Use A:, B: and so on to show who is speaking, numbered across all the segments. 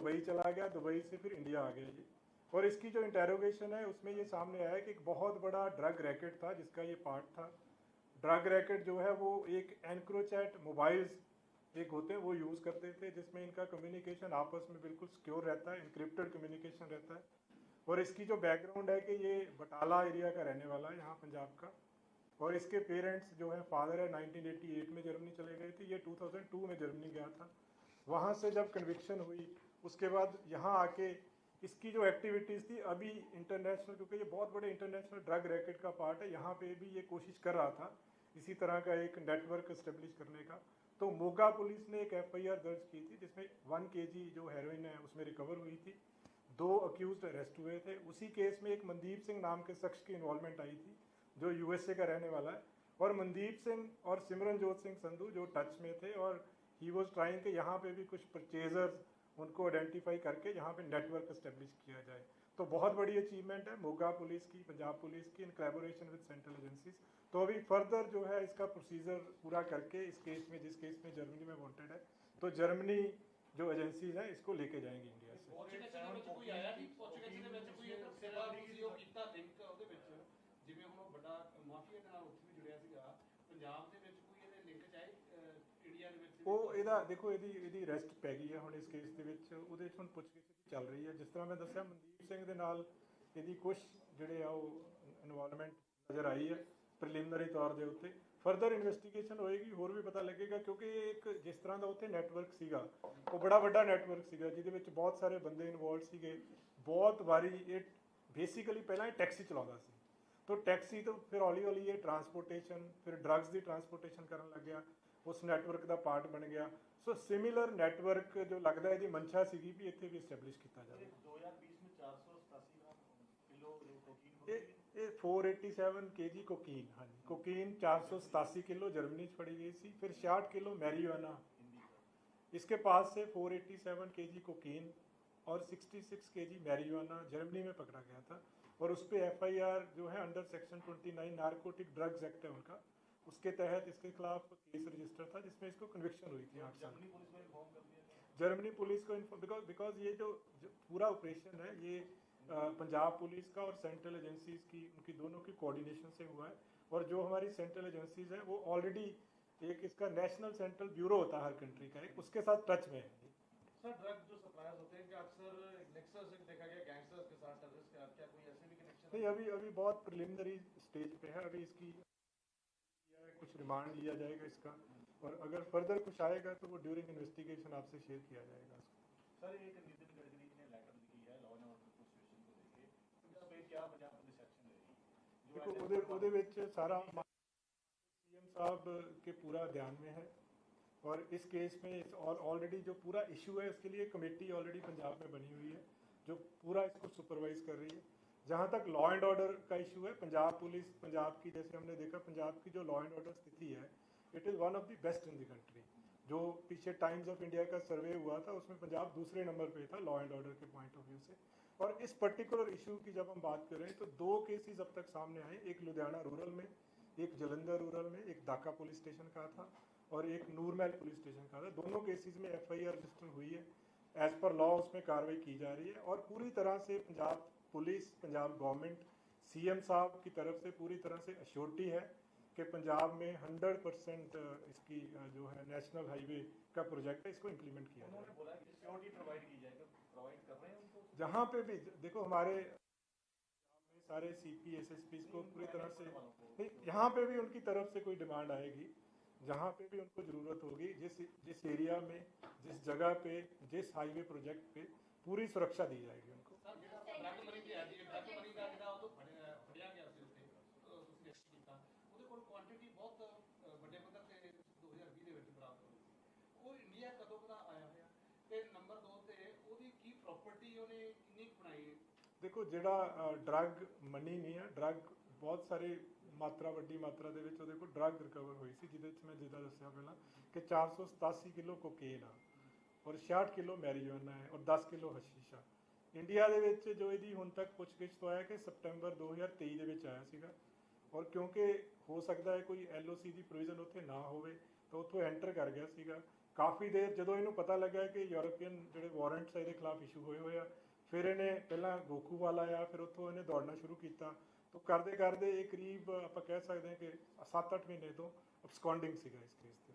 A: Dubai चला गया Dubai से फिर इंडिया आ गया जी और इसकी जो इंटेरोगेशन है, उसमें ये सामने आया कि एक बहुत बड़ा ड्रग रैकेट था, जिसका ये पार्ट था। ड्रग रैकेट जो है, वो एक एनक्रोचैट मोबाइल्स एक होते हैं, वो यूज़ करते थे, जिसमें इनका कम्युनिकेशन आपस में बिल्कुल सिक्योर रहता है इंक्रिप्टेड कम्युनिकेशन रहता है। और इसकी जो बैकग्राउंड है कि ये बटाला एरिया का रहने वाला है, यहाँ पंजाब का। और इसके पेरेंट्स जो है फादर है 1988 में जर्मनी चले गए थे, ये 2002 में जर्मनी गया था। वहाँ से जब कन्विक्शन हुई उसके बाद यहाँ आके इसकी जो एक्टिविटीज़ थी, अभी इंटरनेशनल क्योंकि ये बहुत बड़े इंटरनेशनल ड्रग रैकेट का पार्ट है, यहाँ पे भी ये कोशिश कर रहा था इसी तरह का एक नेटवर्क इस्टेब्लिश करने का। तो मोगा पुलिस ने एक एफआईआर दर्ज की थी, जिसमें वन के जो हेरोइन है, उसमें रिकवर हुई थी। दो अक्यूज अरेस्ट हुए थे। उसी केस में एक मनदीप सिंह नाम के शख्स की इन्वॉल्वमेंट आई थी, जो यूएसए का रहने वाला है। और मनदीप सिंह और सिमरनजोत सिंह संधू जो टच में थे, और ही वॉज़ ट्राइंग के यहाँ पे भी कुछ परचेजर्स उनको आइडेंटिफाई करके यहाँ पे नेटवर्क इस्टेब्लिश किया जाए तो बहुत बड़ी अचीवमेंट है मोगा पुलिस की पंजाब पुलिस की in collaboration with central agencies तो अभी फर्दर जो है इसका प्रोसीजर पूरा करके इस केस में जिस केस में जर्मनी में वांटेड है तो जर्मनी जो एजेंसीज हैं इसको लेके जाएंगी इंडिया से
B: ਪੁੱਛਗਿੱਛ ਦੇ ਵਿੱਚ ਕੋਈ ਆਇਆ ਨਹੀਂ ਪੁੱਛਗਿੱਛ ਦੇ ਵਿੱਚ ਕੋਈ ਇਹਦਾ ਸੇਵਾ ਤੁਸੀਂ ਉਹ ਕੀਤਾ ਲਿੰਕ ਉਹਦੇ ਵਿੱਚ ਜਿਵੇਂ ਹੁਣ ਉਹ ਵੱਡਾ ਮਾਫੀਆ ਦੇ ਨਾਲ ਉੱਥੇ ਵੀ ਜੁੜਿਆ ਸੀਗਾ ਪੰਜਾਬ ਦੇ
A: ਉਹ ਇਹਦਾ ਦੇਖੋ ਇਹਦੀ ਇਹਦੀ ਰੈਸਟ ਪੈ ਗਈ ਹੈ ਹੁਣ ਇਸ ਕੇਸ ਦੇ ਵਿੱਚ। ਉਹਦੇ ਵਿੱਚ ਹੁਣ ਪੁੱਛਗਿੱਛ ਚੱਲ ਰਹੀ ਹੈ। ਜਿਸ ਤਰ੍ਹਾਂ ਮੈਂ ਦੱਸਿਆ ਮਨਦੀਪ ਸਿੰਘ ਦੇ ਨਾਲ ਇਹਦੀ ਕੁਛ ਜਿਹੜੇ ਆ ਉਹ ਇਨਵੋਲਵਮੈਂਟ ਨਜ਼ਰ ਆਈ ਹੈ ਪ੍ਰੀਲਿਮਿਨਰੀ ਤੌਰ ਦੇ ਉੱਤੇ। ਫਰਦਰ ਇਨਵੈਸਟੀਗੇਸ਼ਨ ਹੋਏਗੀ ਹੋਰ ਵੀ ਪਤਾ ਲੱਗੇਗਾ ਕਿਉਂਕਿ ਇਹ ਇੱਕ ਜਿਸ ਤਰ੍ਹਾਂ ਦਾ ਉੱਥੇ ਨੈਟਵਰਕ ਸੀਗਾ ਉਹ ਬੜਾ ਵੱਡਾ ਨੈਟਵਰਕ ਸੀਗਾ ਜਿਹਦੇ ਵਿੱਚ ਬਹੁਤ ਸਾਰੇ ਬੰਦੇ ਇਨਵੋਲਡ ਸੀਗੇ। ਬਹੁਤ ਵਾਰੀ ਇਹ ਬੇਸਿਕਲੀ ਪਹਿਲਾਂ ਇਹ ਟੈਕਸੀ ਚਲਾਉਂਦਾ ਸੀ। ਤੋਂ ਟੈਕਸੀ ਤੋਂ ਫਿਰ ਹੌਲੀ ਹੌਲੀ ਇਹ ਟਰਾਂਸਪੋਰਟੇਸ਼ਨ ਫਿਰ ਡਰੱਗਸ ਦੀ ਟਰਾਂਸਪੋਰਟੇਸ਼ਨ ਕਰਨ ਲੱਗਿਆ। ਉਸ ਨੈਟਵਰਕ ਦਾ ਪਾਰਟ ਬਣ ਗਿਆ ਸੋ ਸਿਮਿਲਰ ਨੈਟਵਰਕ ਜੋ ਲੱਗਦਾ ਇਹਦੀ ਮਨਸ਼ਾ ਸੀਗੀ ਵੀ ਇੱਥੇ ਵੀ ਐਸਟੈਬਲਿਸ਼ ਕੀਤਾ ਜਾਵੇ
C: 2020 में 487 ग्राम किलो कोकीन हो
A: ਇਹ ਇਹ 487 ਕੇਜੀ ਕੋਕੀਨ ਹਾਂਜੀ ਕੋਕੀਨ 487 किलो जर्मनी ਚ फड़ी गई थी फिर 66 किलो मैरिजुआना
C: हिंदी का
A: इसके पास से 487 केजी कोकीन और 66 केजी मैरिजुआना जर्मनी में पकड़ा गया था और उस पर एफआईआर जो है under section 29 narcotic drugs act है उनका उसके तहत इसके खिलाफ केस रजिस्टर था जिसमें इसको कन्विक्शन हुई थी आठ साल।
C: जर्मनी पुलिस
A: को बिकॉज़ बिकॉज़ ये जो, जो पूरा ऑपरेशन है ये पंजाब पुलिस का और सेंट्रल एजेंसीज की उनकी दोनों की कोऑर्डिनेशन से हुआ है। और जो हमारी सेंट्रल एजेंसीज है वो ऑलरेडी एक इसका नेशनल सेंट्रल ब्यूरो होता है हर कंट्री का एक उसके साथ टच में है।
B: सर ड्रग जो सप्लायर्स होते हैं कि अक्सर नेक्सस देखा गया गैंगस्टर्स के साथ टेररिस्ट का क्या कोई ऐसे भी कनेक्शन
A: नहीं अभी अभी बहुत प्रिलिमिनरी स्टेज पे है अभी इसकी कुछ रिमांड लिया जाएगा इसका। और अगर फर्दर कुछ आएगा तो वो ड्यूरिंग इन्वेस्टिगेशन आपसे शेयर किया जाएगा उसको
C: सर एक नितिन गडकरी ने लेटर लिखी है लॉ एंड ऑर्डर को सिचुएशन को लेके इस पे क्या पंजाब पुलिस एक्शन लेगी जो
A: ਦੇਖੋ
C: ऐसे-
A: ਉਹਦੇ ਉਹਦੇ ਵਿੱਚ ਸਾਰਾ सीएम साहब के पूरा ध्यान में है और इस केस में इस और ऑलरेडी जो पूरा इशू है उसके लिए कमेटी ऑलरेडी पंजाब में बनी हुई है जो पूरा इसको सुपरवाइज कर रही है जहाँ तक लॉ एंड ऑर्डर का इशू है पंजाब पुलिस पंजाब की जैसे हमने देखा पंजाब की जो लॉ एंड ऑर्डर स्थिति है it is one of the best in the country जो पीछे टाइम्स ऑफ़ इंडिया का सर्वे हुआ था, उसमें पंजाब दूसरे नंबर पे था लॉ एंड ऑर्डर के पॉइंट ऑफ़ व्यू से। और इस पर्टिकुलर इशू की जब हम बात करें तो दो केसेस अब तक सामने आए। एक लुधियाना रूरल में, एक जलंधर रूरल में, एक दाका पुलिस स्टेशन का था, और एक नूरमहल पुलिस स्टेशन का था। दोनों केसेस में एफआईआर रजिस्टर हुई है। एज पर लॉ उसमें कार्रवाई की जा रही है। और पूरी तरह से Punjab police Punjab government CM साहब की तरफ़ से पूरी तरह से अश्योरिटी है। कि पंजाब में 100 परसेंट इसकी जो है नेशनल हाईवे का प्रोजेक्ट है इसको इम्प्लीमेंट किया
C: उन्होंने
A: जाएगा
C: बोला कि सिक्योरिटी प्रोवाइड की जाएगा प्रोवाइड कर रहे हैं उनको?
A: जहाँ पे भी देखो हमारे सारे C P S S P को पूरी तरह से नहीं यहाँ पे भी उनकी तरफ़ से कोई डिमांड आएगी जहाँ पे भी उनको ज़रूरत होगी जिस जिस एरिया में जिस जगह पे जिस हाईवे प्रोजेक्ट पे पूरी सुरक्षा दी जाएगी उनको।
B: ਕੋਲ ਕੁਆਂਟੀਟੀ ਬਹੁਤ ਵੱਡੇ ਪੱਧਰ ਤੇ 2020 ਦੇ ਵਿੱਚ ਬਰਾਮਦ ਹੋਈ ਉਹ ਇੰਡੀਆ ਕਦੋਂ ਦਾ ਆਇਆ ਹੋਇਆ? ਤੇ ਨੰਬਰ 2 ਤੇ ਉਹਦੀ ਕੀ ਪ੍ਰਾਪਰਟੀ ਉਹਨੇ ਕਿੰਨੀ ਬਣਾਈ
A: ਦੇਖੋ, ਜਿਹੜਾ ਡਰੱਗ ਮਨੀ ਨਹੀਂ ਹੈ ਡਰੱਗ ਬਹੁਤ ਸਾਰੇ ਮਾਤਰਾ, ਵੱਡੀ ਮਾਤਰਾ ਦੇ ਵਿੱਚ ਉਹਦੇ ਕੋਲ ਡਰੱਗ ਰਿਕਵਰ ਹੋਈ ਸੀ, ਜਿਹਦੇ ਵਿੱਚ ਮੈਂ ਜਿੱਦਾਂ ਦੱਸਿਆ ਪਹਿਲਾਂ ਕਿ 487 ਕਿਲੋ ਕੋਕੇਨ ਆ ਔਰ 66 ਕਿਲੋ ਮੈਰੀਜੁਆਨਾ ਹੈ ਔਰ 10 ਕਿਲੋ ਹਸ਼ੀਸ਼ਾ ਇੰਡੀਆ ਦੇ ਵਿੱਚ ਜੋ ਇਹਦੀ ਹੁਣ ਤੱਕ ਪੁੱਛਗਿੱਛ ਤੋਂ ਆਇਆ ਕਿ ਸਪਟੈਂਬਰ 2023 ਦੇ ਵਿੱਚ ਆਇਆ ਸੀਗਾ ਔਰ ਕਿਉਂਕਿ ਹੋ ਸਕਦਾ ਹੈ ਕੋਈ ਐਲਓਸੀ ਦੀ ਪ੍ਰੋਵੀਜ਼ਨ ਉੱਥੇ ਨਾ ਹੋਵੇ ਤਾਂ ਉੱਥੋਂ ਐਂਟਰ ਕਰ ਗਿਆ ਸੀਗਾ। ਕਾਫੀ ਦੇਰ ਜਦੋਂ ਇਹਨੂੰ ਪਤਾ ਲੱਗਾ ਕਿ ਯੂਰੋਪੀਅਨ ਜਿਹੜੇ ਵਾਰੰਟਸ ਇਹਦੇ ਖਿਲਾਫ ਇਸ਼ੂ ਹੋਏ ਹੋਏ ਆ ਫਿਰ ਇਹਨੇ ਪਹਿਲਾਂ ਗੋਕੂਵਾਲ ਆਇਆ ਫਿਰ ਉੱਥੋਂ ਇਹਨੇ ਦੌੜਨਾ ਸ਼ੁਰੂ ਕੀਤਾ। ਤੋਂ ਕਰਦੇ ਕਰਦੇ ਇਹ ਕਰੀਬ ਆਪਾਂ ਕਹਿ ਸਕਦੇ ਹਾਂ ਕਿ 7-8 ਮਹੀਨੇ ਤੋਂ ਅਬਸਕੌਂਡਿੰਗ ਸੀਗਾ ਇਸ ਕੇਸ ਤੇ।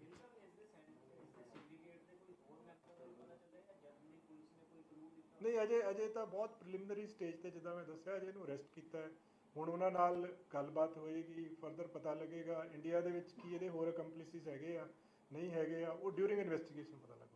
A: ਨਹੀਂ ਅਜੇ ਅਜੇ ਤਾਂ ਬਹੁਤ ਪ੍ਰੀਲਿਮਿਨਰੀ ਸਟੇਜ ਤੇ ਜਿੱਦਾਂ ਮੈਂ ਦੱਸਿਆ ਅਜੇ ਇਹਨੂੰ ਅਰੈਸਟ ਕੀਤਾ ਹੈ। ਹੁਣ ਉਹਨਾਂ ਨਾਲ ਗੱਲਬਾਤ ਹੋਏਗੀ ਫਰਦਰ ਪਤਾ ਲੱਗੇਗਾ ਇੰਡੀਆ ਦੇ ਵਿੱਚ ਕੀ ਇਹਦੇ ਹੋਰ ਕੰਪਲਿਸਿਸ ਹੈਗੇ ਆ, ਨਹੀਂ ਹੈਗੇ ਆ, ਉਹ ਡਿਊਰਿੰਗ ਇਨਵੈਸਟੀਗੇਸ਼ਨ ਪਤਾ ਲੱਗੂਗਾ